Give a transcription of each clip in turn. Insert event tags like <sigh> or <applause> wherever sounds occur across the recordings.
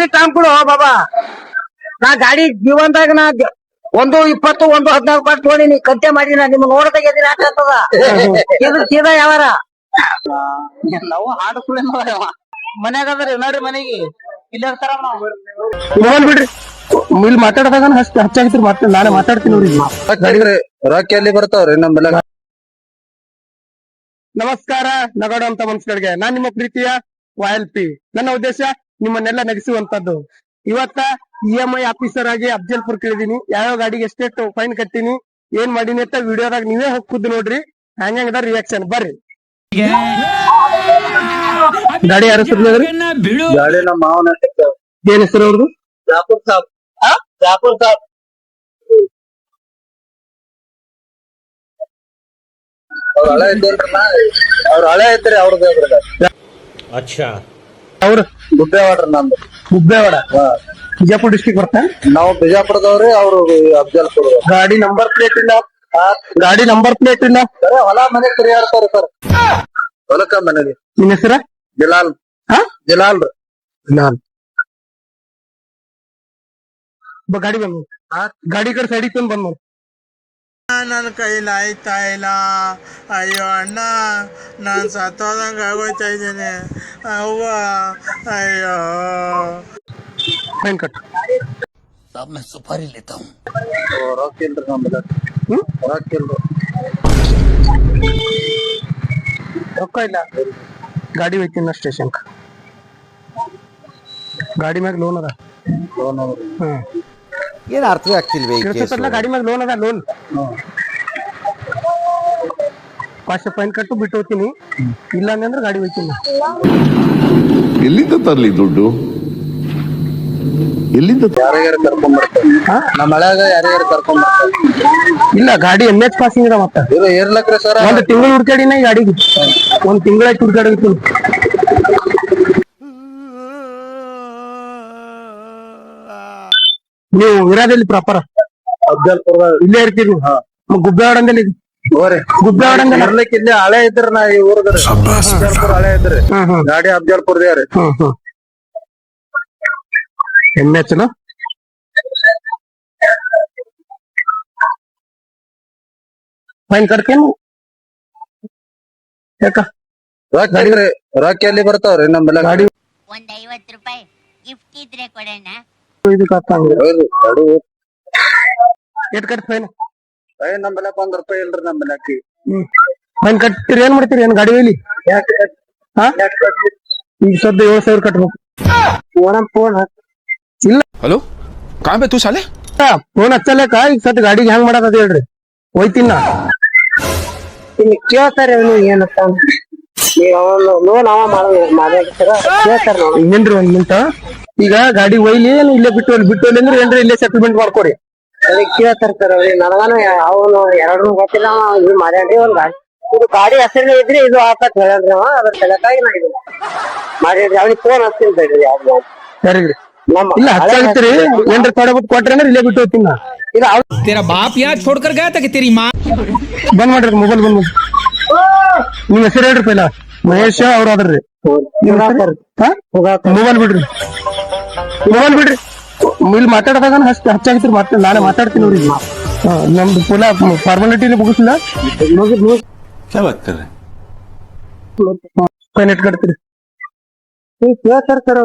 ಜಲ್ದಿ ಟೈಮ್ ಕೊಡು ಬಾಬಾ. ನಾ ಗಾಡಿ ಜೀವನದಾಗ ನಾ ಒಂದು ಇಪ್ಪತ್ತು ಒಂದು ಹದಿನಾಲ್ಕು ಪಾಟ್ ನೋಡಿ ನೀ ಕಂತೆ ಮಾಡಿ ನಾ ನಿಮ್ಮ ನೋಡದಾಗ ಎದಿನ ಆಗ್ತದ ಇದು ಸೀದಾ ಯಾವಾರ? ನಾವು ಹಾಡು ಸುಳ್ಳಿ ಮನ್ಯಾಗ ಅದ್ರಿ ನೋಡ್ರಿ ಮನೆಗೆ. ಇಲ್ಲ ಮೊಬೈಲ್ ಬಿಡ್ರಿ. ಇಲ್ಲಿ ಮಾತಾಡದಾಗ ಹಚ್ಚಾಗಿತ್ರಿ ಮತ್ತೆ ನಾಳೆ ಮಾತಾಡ್ತೀನಿ ರೊಕ್ಕ ಎಲ್ಲಿ ಬರ್ತಾವ್ರಿ ನಮ್ಮೆಲ್ಲ ನಮಸ್ಕಾರ ನಗಡುವಂತ ಅಂತ ಮನ್ಸುಗಳಿಗೆ. ನಾನ್ ನಿಮ್ಮ ಪ್ರೀತಿಯ ವಾಯಲ್ ಪಿ ನನ್ನ ಉದ್ದೇಶ ನಿಮ್ಮನ್ನೆಲ್ಲ ನಗಿಸುವಂತದ್ದು. ಇವತ್ತ ಇ ಎಂ ಐ ಆಫೀಸರ್ ಆಗಿ ಅಫ್ಜಲ್ಪುರ್ ಕೇಳಿದೀನಿ. ಯಾವ ಗಾಡಿಗೆ ಎಷ್ಟೆಷ್ಟು ಫೈನ್ ಕಟ್ಟಿನಿ ಏನ್ ಮಾಡೀನಿ ಅಂತ ವಿಡಿಯೋದಾಗ ನೀವೇ ಹೋಗ್ಕುದ್ ನೋಡ್ರಿ. ಹಂಗದ ರಿಯಾಕ್ಷನ್ ಬರ್ರಿ. ಗಾಡಿ ಯಾರ ಗಾಡಿ ನಮ್ಮ ಮಾವನ ಏನ್ ಹೆಸರು ಅವ್ರದ್ದು ಜಾಫರ್ ಸಾಬ್. ಜಾಫರ್ ಸಾಬ್. ಅವ್ರ ಹಳೆ ಅವ್ರ ಹಳೆ ಐತ್ರಿ ಅವ್ರದ್ದು ಅದ್ರದ ಅವ್ರು ಗುಡ್ಡೇವಾಡ್ರಿ ನಮ್ದು ಗುಬ್ಬೇವಾಡ ಬಿಜಾಪುರ ಡಿಸ್ಟಿಕ್ ಬರ್ತಾ? ನಾವು ಬಿಜಾಪುರದವ್ರಿ ಅವ್ರು ಅಫ್ಜಲ್ಪುರ ಗಾಡಿ ನಂಬರ್ ಪ್ಲೇಟ್ ಇಂದ? ಗಾಡಿ ನಂಬರ್ ಪ್ಲೇಟ್ ಇಂದ? ಸರಿ ಹೊಲ ಮನೆ ತಿರುಗಾಡ್ತಾರೆ ಸರ್. ಹೊಲಕ್ಕ ಮನೆಗೆ ನಿನ್ನ ಹೆಸರ? ಜಲಾಲ್. ಹಾ? ಜಲಾಲ್. ರೀ ಬ- ಗಾಡಿ ಬಂದ್ ಗಾಡಿ ಕಡೆ ಸೈಡಿಗೆ ತಂದು ಬಂದ್ ನನ್ನ ಕೈಲಿ ಆಯ್ತಾ ಇಲ್ಲ. ಅಯ್ಯೋ ಅಣ್ಣ ನಾನು ಸತ್ತೋದಂಗೆ ಆಗೋಯ್ತಾ ಇದ್ದೀನಿ. ಅವ್ವ ಅಯ್ಯೋ. Fine cut. ಓ, ರೊಕ್ಕ ಇಲ್ರಿ ನಮ್ಮೆಲ್ಲ ಹ್ಮ್? ರೊಕ್ಕ ಇಲ್ರಿ. ರೊಕ್ಕ ಇಲ್ಲ. ಗಾಡಿ ಹೋಯ್ತಿನ ಸ್ಟೇಷನ್ಗೆ ಗಾಡಿ ಮ್ಯಾಗ ಲೋನ್ ಅದ. ಲೋನ್ ಅವ್ರಿ ಹ್ಮ್. ಏನ್ ಅರ್ಥವೇ ಆಗ್ತಿಲ್ವೇ ಈ ಕೇಸ್? ಗಾಡಿ ಮೇಲೆ ಲೋನ್ ಅದ ಲೋನ್ ಪಾಶ ಫೈನ್ ಕಟ್ಟು ಬಿಟ್ಟು ಹೋಗ್ತೀನಿ. ಇಲ್ಲ ಅಂದ್ರೆ ಗಾಡಿ ಹೋಗ್ತೀನಿ. ಎಲ್ಲಿಂದ ತರ್ಲಿ ದುಡ್ಡು? ಎಲ್ಲಿಂದ ತ- ಯಾರಿಗಾರ ಕರ್ಕೊಂಡ್ ಬರ್ತಾರೆ? ಹಾ? ನಮ್ಮ ಹಳ್ಯಾಗ ಯಾರಿಗಾರ ಕರ್ಕೊಂಡ್ ಬರ್ತಾರೆ? ಇಲ್ಲ ಗಾಡಿ ಎನ್ ಎಚ್ ಪಾಸಿಂಗ್ ಇದೆ ಮತ್ತ. ಇರ್ಲಕ್ರಿ ಸರ್? ಒಂದ್ ತಿಂಗಳು ಹುಡ್ಕಾಡಿನ ಗಾಡಿ ಗಾಡಿಗೆ. ಒಂದ್ ತಿಂಗಳಾಯ್ತು ಹುಡ್ಕಾಡಿತ್ತು ನೀವು ಇರೋದಿಲ್ಲ ಪ್ರಾಪರ್ ಇಲ್ಲೇ ಇರ್ತೀರಿ? ಗುಬ್ಬೆ ಹೋರಿ ಗುಬ್ಬೆ ಹೊಡಂದಲ್ಲಿ ಇರ್ಲಿಕ್ಕೆ ಇಲ್ಲಿ ಹಳೆ ಇದ್ರ ನಾ ಈ ಊರದ್ರಿ ಅಫ್ಜಲ್ಪುರ ಹಳೆ ಇದ್ರಿ. ಗಾಡಿ ಅಫ್ಜಲ್ಪುರದೇ ರೀ. ಹೆಮ್ಮೆ ಹ್ಮ್ ಎನ್ ಎಚ್ ಫೈನ್ ಕರ್ಕೇನು ಯಾಕ? ಅಲ್ಲಿ ಇಲ್ರಿ. ರೊಕ್ಕ ಎಲ್ಲಿ ಬರ್ತಾವ್ರಿ ನಮ್ಮೆಲ್ಲ? ಗಾಡಿ ಒಂದ್ ಐವತ್ ರೂಪಾಯಿ ಗಿಫ್ಟ್ ಇದ್ರೆ ಕೊಡೋಣ ಇದಕ್ಕೆ ಎಟ್ ಕಟ್ ಫೈನ್. ಫೈನ್ ನಮ್ಮ ಒಂದ್ ರೂಪಾಯಿ ಇಲ್ರಿ ನಮ್ಮ ಮನ್ಯಾಕಿ ಫೈನ್ ಕಟ್ತೀರಿ ಏನ್ ಮಾಡ್ತೀರಿ? ಏನ್ ಗಾಡಿ ಇಲ್ಲಿ? ಈಗ ಸದ್ಯ ಏಳು ಸಾವಿರ ಕಟ್ಬೇಕು. ಫೋನ್ ಫೋನ್ ಇಲ್ಲ. ಹಲೋ? ಕಾಂಬೆ ತೂ ಸಾಲೆ ಫೋನ್ ಹಚ್ಚಲೇಕ ಈಗ ಸದ್ಯ ಗಾಡಿಗೆ ಹೆಂಗ್ ಮಾಡದ ಹೇಳ್ರಿ. ಹೋಯ್ತಿನ ಕೇಳ್ತಾರೆ ಅವನು ಏನಂತ. ಲೋನ್ ಅವ ಮಾಡ ಮಾಡ್ಯಾರ ಕೇಳ್ತಾರ ನೋಡಿ ಒಂದ್ ನಿಂತ ಈಗ ಗಾಡಿ ಒಯ್ಲಿ ಏನ್ ಇಲ್ಲೇ ಬಿಟ್ಟು ಹೋಗ್ಲಿ ಬಿಟ್ಟು ಹೋಗ್ಲಿ ಅಂದ್ರೆ ಏನ್ರಿ ಇಲ್ಲೇ ಸೆಟಲ್ಮೆಂಟ್ ಮಾಡ್ಕೊರಿ ಅದಕ್ಕೆ ಕೇಳ್ತಾರ ಸರ್ ಅವ್ರಿಗೆ ನನಗನ ಅವನು ಎರಡು ಗೊತ್ತಿಲ್ಲ ಅವ ಇದು ಮಾಡ್ಯಾನ್ರಿ ಒಂದ್ ಗಾಡಿ ಇದು ಗಾಡಿ ಹೆಸರು ಇದ್ರೆ ಇದು ಆತತ್ ಹೇಳ್ಯಾನ್ರಿ ಅವ ಅದ್ರ ಸಲಕಾಗಿ ನಾ ಇದು ಮಾಡಿದ್ರಿ ಅವ್ನಿಗೆ ಫೋನ್ ಹಚ್ತೀನಿ ಬಿಡ್ರಿ ಯಾವ್ದು ಸರಿಗ್ರಿ ನಮ್ಮ ಇಲ್ಲ ಹಚ್ಚಾಗಿತ್ರಿ ಏನ್ರಿ ತೊಡೆ ಬಿಟ್ಟು ಕೊಟ್ರಿ ಅಂದ್ರೆ ಇಲ್ಲೇ ಬಿಟ್ಟು ಹೋಗ್ತೀನಿ ನಾ ಇದು ಅವ್ರು तेरा बाप यहाँ छोड़कर गया था कि तेरी माँ ಬಂದ್ ಮಾಡ್ರಿ ಮೊಬೈಲ್ ಬಂದ್ ಮಾಡ್ರಿ. ನಿಮ್ ಹೆಸರು ಹೇಳ್ರಿ ಪೈಲ ಮಹೇಶ್ ಅವ್ರ ಅದ್ರಿ ಮೊಬೈಲ್ ಬಿಡ್ರಿ ನೋಡಲ್ ಬಿಡ್ರಿ. ಇಲ್ಲಿ ಮಾತಾಡದಾಗ ಅಷ್ಟು ಹಚ್ಚಾಗಿತ್ತು ಮಾತಾಡ ನಾಳೆ ಮಾತಾಡ್ತೀನಿ ನೋಡಿ ನಮ್ದು ಪುನಃ ಫಾರ್ಮಾಲಿಟಿಲಿ ಮುಗಿಸಿಲ್ಲ ಫೈನ್ ನೀ ಕೇಳ್ತಾರೆ ಸರ್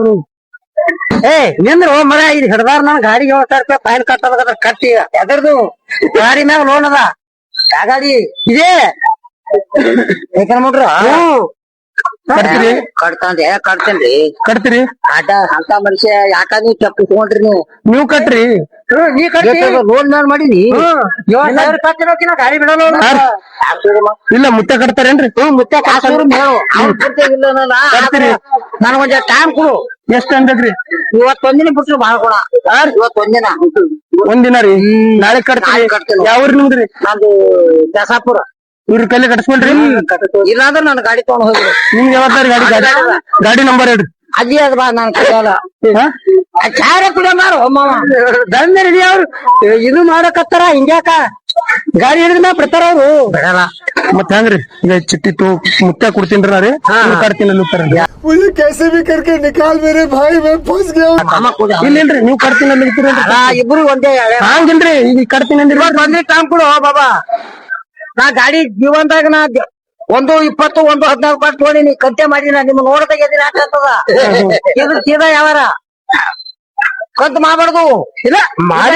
ಏ ನಿಂದ್ರ ಮರ ಇದು ಹಿಡ್ದಾರ ನಾನು ಗಾಡಿಗೆ ಏಳು ಸಾವಿರ ರೂಪಾಯಿ ಫೈನ್ ಕಟ್ಟದ ಕಟ್ಟಿ. ಎದರ್ದು ಗಾಡಿ ಮ್ಯಾಗ ಲೋನ್ ಅದ. ಆ ಗಾಡಿ ಇದೇ. ಯಾಕಂದ್ರೆ ನೋಡ್ರ ಕಟ್ತೀರಿ? ಕಟ್ತಾನ್ರಿ. ಕಟ್ತೇನ್ರಿ. ಕಟ್ತೀರಿ? ಆಟ ಅಂತ ಮನುಷ್ಯ ಯಾಕ ನೀವು ಚಪ್ಪು ತಗೊಂಡ್ರಿ ನೀವು? ನೀವು ಕಟ್ರಿ. ನೀ ಕಟ್ಟಿ. ಲೋನ್ ಮ್ಯಾಲ ಮಾಡೀನಿ ಗಾಡಿ ಬಿಡಲ್ಲ. ಇಲ್ಲ ಮುತ್ತೆ ಕಟ್ತಾರೇನ್ರಿ? ಹ್ಮ್ ಮುತ್ತೆ ಅನ್ನಲ್ಲ. ಕಟ್ತೀರಿ? ನನಗೊಂದ್ ಟೈಮ್ ಕೊಡು. ಎಷ್ಟ್ ಅನ್ಬೇಕ್ರಿ ಇವತ್ತೊಂದಿನ ಬಿಟ್ರು ಬಾಳ ಕೊಡ. ಇವತ್ತೊಂದಿನ. ಒಂದಿನ ರೀ. ನಾಳೆ ಕಟ್ತೀರಿ. ನಾಳೆ ಕಟ್ತೀನಿ. ಯಾವ ಊರ್ ನಿಮ್ದ್ರಿ? ನಾನು ಕೆಸಾಪುರ. ಇವ್ರ ಕೈಲಿ ಕಟ್ಸ್ಕೊಳ್ರಿ ಇಲ್ಲಾಂದ್ರೆ ನಾನು ಗಾಡಿ ತಗೊಂಡ್ ಹೋಗಿ ನಿಮ್ಗೆ ಯಾವತ್ತಾರ ಗಾಡಿ ಗಾಡಿ ಗಾಡಿ ನಂಬರ್ ಹೇಳ್ರಿ ಅಲ್ಲಿ ಅದ ಬಾ ನಾನು ಕೈಯಲ್ಲ ಹಾ? ಚಾರ ಕುಡಿಯ ಮಾರು ಮಾವ ದಂಧೆ ರೆಡಿ ಅವ್ರು ಇದು ಮಾಡಕತ್ತಾರ ಹಿಂಗ್ಯಾಕ ಗಾಡಿ ಹಿಡಿದ ಬಿಡ್ತಾರ ಅವ್ರು ಬಿಡಲ್ಲ ಮತ್ತ ಹೆಂಗ್ರಿ ಈಗ ಚಿಟ್ಟಿ ತೋ ಮುತ್ತ ಕೊಡ್ತೀನಿ ರೀ ಕಟ್ತೀನಿ ಅಲ್ಲಿ ಉತ್ತರ मुझे कैसे भी करके निकाल मेरे भाई मैं फंस गया हूँ ಮಾಮ ಕೂಡಿ ಇಲ್ಲೇನ್ರಿ ನೀವು ಕಟ್ತೀನಿ ಅಲ್ಲಿ ಇರ್ತೀರಿ ಅಲ್ಲ ಇಬ್ರು ಒಂದೇ ಹಳೆ ಹಂಗಿಲ್ರಿ ಈಗ ಕಟ್ತೀನಿ ಅಂದಿರಿ ಇವತ್ತು ಒಂದೇ ಟೈಮ್ ಕೊಡು ಬಾಬಾ ನಾ ಗಾಡಿ ಜೀವನದಾಗ ನಾ ಒಂದು ಇಪ್ಪತ್ತು ಒಂದು ಹದಿನಾಲ್ಕು ಪಾಸ್ ತೊಗೊಂಡಿನಿ ಕಂತೆ ಮಾಡಿ ನಾ ನಿಮ್ಮ ನೋಡದಾಗ ಎದಿನ ಆಗ್ತದ ಇದು ಸೀದಾ ಯಾವಾರ? ಕಂತು ಮಾಡ್ಬಾರ್ದು. ಇಲ್ಲ ಮಾಡಿ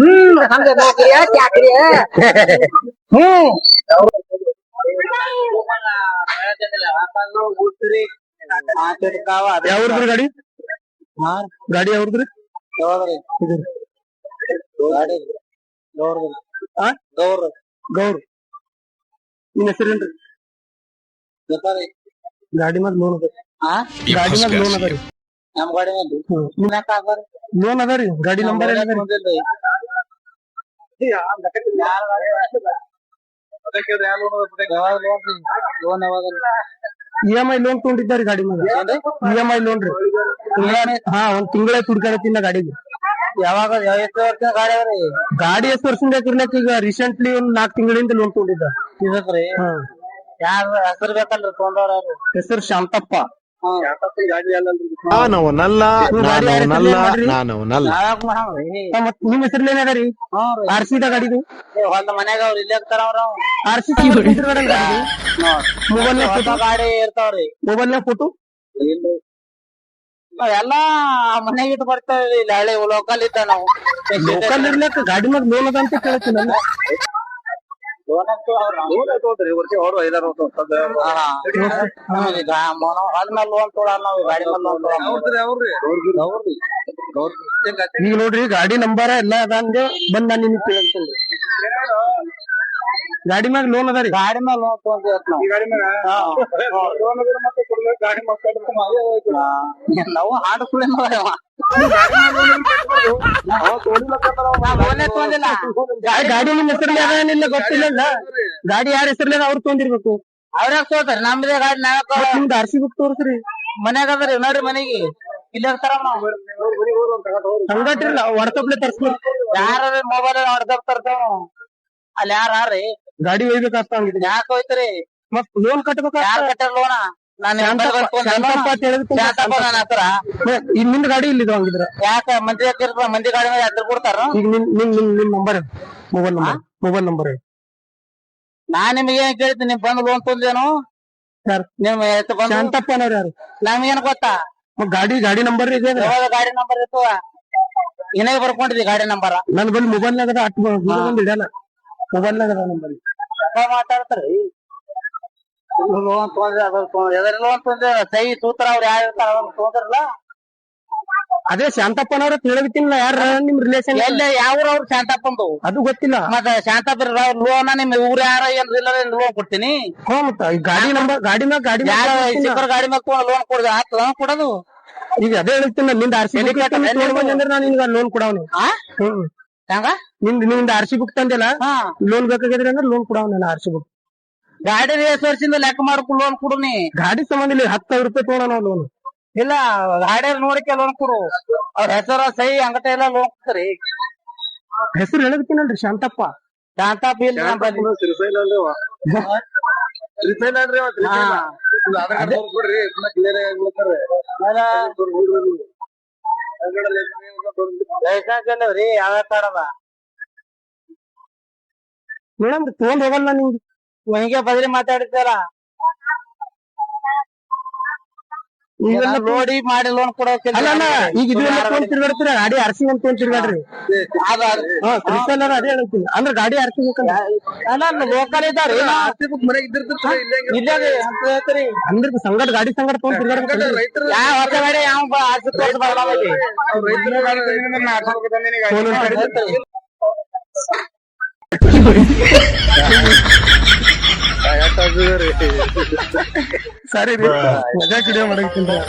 ಹ್ಮ್ ಹಂಗ ನೌಕರಿಯ ಚಾಕ್ರಿಯ ಹ್ಮ್. ಯಾವ್ದ್ರಿ ಗಾಡಿ? ಗಾಡಿ ಯಾವ್ದ್ರಿ? ಆ? ಗೌರ್ ನಿನ್ನ ಹೆಸರೇನ್ರಿ ಗಾಡಿ ಮ್ಯಾಗ ಲೋನ್ ಅದ. ಗಾಡಿ ಮ್ಯಾಗ ಲೋನ್ ಅದ ರೀ. ಲೋನ್ ಅದ ರೀ. ಗಾಡಿ ನಂಬರ್ ಏನದ ರೀ. ಇ ಎಂ ಐ ಲೋನ್ ತಗೊಂಡಿದ್ದಾರಿ ಗಾಡಿ ಮ್ಯಾಗ ಇ ಎಂ ಐ ಲೋನ್ ರೀ. ಹಾ ಒಂದ್ ತಿಂಗಳ ತುಡ್ಕಾಡತ್ತಿನ ಗಾಡಿಗೆ. ಯಾವಾಗ ಎಷ್ಟು ವರ್ಷ ಗಾಡಿ ಅವ್ರಿ ಗಾಡಿ ಎಷ್ಟು ವರ್ಷದಿಂದ ಇರ್ಲಕ್ ಈಗ ರೀಸೆಂಟ್ಲಿ ಒಂದ್ ನಾಕ್ ತಿಂಗಳಿಂದ ಲೋನ್ ತಗೊಂಡಿದ್ದ. ಇದಕ್ರಿ ಯಾರ ಹೆಸರು ಬೇಕಲ್ರಿ ತಗೊಂಡವ್ರ ಹೆಸರು ಶಾಂತಪ್ಪ. ನಾನವನಲ್ಲ ನಾನವನಲ್ಲ? ನಾನವನಲ್ಲ. ಮತ್ ನಿಮ್ ಹೆಸರು ಏನದ ರೀ? ಹ್ಞೂ ಆರ್ ಸಿ ಗಾಡಿದು ಹೊಲ್ದ ಮನ್ಯಾಗ ಅವ್ರ ಇಲ್ಲೇ ಇರ್ತಾರ ಅವ್ರ ಆರ್ ಸಿ ಮೊಬೈಲ್ ಗಾಡಿ. ಇರ್ತಾವ್ರಿ. ಮೊಬೈಲ್ ಫೋಟೋ ಎಲ್ಲಾ ಮನೆಗೆ ಇಟ್ಟು ಬರ್ತೇವೆ ಇಲ್ಲಿ ಹಳೆ ಲೋಕಲ್ ಇದ್ದ ನಾವು. ಲೋಕಲ್ ಇರ್ಲಕ್ಕ ಗಾಡಿ ಮೇಲೆ ಲೋನ್ ಅದ ಅಂತ ಕೇಳ್ತೀನಿ ಹೊಲ ಮೇಲೆ ಲೋನ್ ತೊಗೊಳ ನಾವು ಗಾಡಿ ಮೇಲೆ ಲೋನ್ ಈಗ ನೋಡ್ರಿ ಗಾಡಿ ನಂಬರ್ ಎಲ್ಲ ಅದ ಹಂಗೆ ಬಂದ್ ನಾನು ನಿಮ್ಗೆ ಕೇಳ್ತೀನಿ. ಗಾಡಿ ಮ್ಯಾಗ ಲೋನ್ ಅದ ರೀ? ಗಾಡಿ ಮೇಲೆ ಲೋನ್ ತೊಗೊಂತೀವಿ ನಾವು. ಹಾಡು ಸುಳ್ಳಿ ಗಾಡಿ ನಿಮ್ ಹೆಸರಲ್ಲಿ ಅದ ಏನಿಲ್ಲ ಗೊತ್ತಿಲ್ಲ? ಗಾಡಿ ಯಾರ ಹೆಸರಲ್ಲಿ ಅದ ಅವ್ರು ತೊಗೊಂಡಿರ್ಬೇಕು. ಯಾಕೆ ತೋತಾರ ನಮ್ದೇ ಗಾಡಿ ನಾವ್ ನಿಮ್ದು ಆರ್ ಸಿ ಬುಕ್ ತೋರಿಸ್ರಿ. ಮನ್ಯಾಗ ಅದ್ರಿ ನೋಡ್ರಿ ಮನೆಗೆ. ಇಲ್ಲ ನಾವು. ಹಂಗಟ್ರಿಲ್ಲ ವಾಟ್ಸಪ್ಲೆ ತರ್ಸ್ಬೇಕು ಯಾರ ಮೊಬೈಲ್ ಹೊಡ್ದಪ್ ತರ್ತಾವ ಅಲ್ಲಿ ಯಾರ ರೀ ಗಾಡಿ ಒಯ್ಬೇಕಾಗ್ತ ಹಂಗಿದ್ರೆ ಯಾಕ ಹೋಯ್ತ್ರಿ ಮತ್ ಲೋನ್ ಕಟ್ಬೇಕ ಯಾರ್ ಕಟ್ಟಾರ ಲೋನ ನಾನು ಈಗ ನಿಂದ ಗಾಡಿ ಇಲ್ಲಿದು ಹಂಗಿದ್ರ. ಯಾಕ? ಮಂದಿ ಹತ್ತಿರ ಮಂದಿ ಗಾಡಿ ಮೇಲೆ ಹತ್ತಿರ ಕೊಡ್ತಾರ? ಈಗ ನಿಮ್ ನಿಮ್ ನಿಮ್ ನಿಮ್ number mobile number mobile number ನಾ ನಿಮ್ಗೆ ಏನ್ ಕೇಳ್ತೀನಿ? ನಿಮ್ ಬಂದು ಲೋನ್ ತೊಂದೇನು ಸರ್ ನಿಮ್ ಎಷ್ಟು ಬಂದು ಶಾಂತಪ್ಪ ಅನ್ನೋರು ಯಾರು? ನಮ್ಗೇನ್ ಗೊತ್ತಾ? ಗಾಡಿ ಗಾಡಿ ನಂಬರ್ ಇದೆ ಯಾವಾಗ ಗಾಡಿ ನಂಬರ್ ಇರ್ತವ ಏನೇ ಬರ್ಕೊಂಡಿದ್ವಿ ಗಾಡಿ ನಂಬರ್ ನನ್ ಬಂದು ಮೊಬೈಲ್ ನಾಗ ಅಟ್ ಬಂದ್ ಇಡಲ್ಲ ಮೊಬೈಲ್ ನಾಗ ಅದ ನಂಬರ್ ಮಾತಾಡ್ತಾರಿ ಲೋನ್ ತೊಂದ್ರೆ ಅದ್ರ ಎದ್ರ ಲೋನ್ ತೊಂದ್ರೆ ಸೈ ಸೂತ್ರ ಅವ್ರು ಯಾರು ಇರ್ತಾರ ಅವ್ರು ಅದೇ ಶಾಂತಪ್ಪನವ್ರ ತಿಳಿದಿತ್ತಿಲ್ಲ ಯಾರ ನಿಮ್ ರಿಲೇಷನ್ ಎಲ್ಲ ಯಾವ ಅವ್ರು ಶಾಂತಪ್ಪಂದು ಅದು ಗೊತ್ತಿಲ್ಲ. ಮತ್ತ ಶಾಂತಪ್ಪ ಲೋನ್ ನಿಮ್ ಊರ ಯಾರ ಏನ್ ಇಲ್ಲ ಲೋನ್ ಕೊಡ್ತೀನಿ. ಹ್ಞೂ ಮತ್ತ ಈ ಗಾಡಿ ನಂಬರ್ ಗಾಡಿ ಮ್ಯಾಗ ಗಾಡಿ ಯಾರ. ಸಿಕ್ಕರ್ ಗಾಡಿ ಮ್ಯಾಗ ಲೋನ್ ಕೊಡ ಆತ ಕೊಡೋದು? ಈಗ ಅದೇ ಹೇಳ್ತೀನಿ ನಿಂದ ಆರ್ ಸಿ ನಾನು ನಿನ್ಗ ಲೋನ್ ಕೊಡವನು. ಹ್ಮ್. ಹೆಂಗ? ನಿಂದ ನಿಂದ ಆರ್ ಸಿ ಬುಕ್ ತಂದಿಲ್ಲ? ಹಾ. ಲೋನ್ ಬೇಕಾಗಿದ್ರೆ ಅಂದ್ರೆ ಲೋನ್ ಕೊಡವನ ಆರ್ಸಿ ಬುಕ್ ಗಾಡಿ ಎಷ್ಟು ವರ್ಷದಿಂದ ಲೆಕ್ಕ ಮಾಡ್ಕೊಂಡು ಲೋನ್ ಕೊಡು ನೀ. ಗಾಡಿ ಸಂಬಂಧ ಇಲ್ಲಿ ಹತ್ತು ಸಾವಿರ ರೂಪಾಯಿ ತಗೋಣ ನಾವು ಲೋನ್ ಇಲ್ಲ ಗಾಡಿ ನೋಡಿಕೆ ಲೋನ್ ಕೊಡು. ಅವ್ರ ಹೆಸರ ಸೈ ಅಂಗಟ ಎಲ್ಲ ಲೋನ್ ಕೊಡ್ತಾರೆ. ಹೆಸರು ಹೇಳಕತ್ತೀನಲ್ರಿ ಶಾಂತಪ್ಪ? ಶಾಂತಪ್ಪ ಇಲ್ಲ ಲೈಸೆನ್ಸ್ ಇಲ್ಲವ್ರಿ ಯಾವ ಕಾಡದ ಮೇಡಮ್ ತಗೊಂಡ್ ಹೋಗಲ್ಲ ನಿಮ್ಗೆ ಹಿಂಗೆ ಬದ್ರಿ ಮಾತಾಡ್ತಾರ ನೀವೆಲ್ಲ ನೋಡಿ ಮಾಡಿ ಲೋನ್ ಕೊಡೋಕೆ ಅಲ್ಲ ಅಲ್ಲ ಈಗ ಇದೆಲ್ಲ ತಗೊಂಡ್ ತಿರ್ಗಾಡ್ತೀರ? ಗಾಡಿ ಆರ್ಸಿ ಅಂತ ತಗೊಂಡ್ ತಿರ್ಗಾಡ್ರಿ. ಹಾ ಅದೇ ಹೇಳ್ತೀನಿ ಅಂದ್ರೆ ಗಾಡಿ ಆರ್ಸಿ ಲೋಕಲ್ ಇದ್ದಾರೆ. ಇಲ್ಲೇ ಅಂತ ಹೇಳ್ತೀರಿ. ಅಂದ್ರೆ ಸಂಗಡ ಗಾಡಿ ಸಂಗಡ ತಗೊಂಡ್ ತಿರ್ಗಾಡ್ಬೇಕು ಯಾವ ಹೊಸ ಗಾಡಿ ಯಾವ. <laughs> ಸರಿ ರೀ. ಮಜಾ ಕಿಡಿಯೋ ಮಾಡಕ್ತೀನಿ ಅವ್ರ್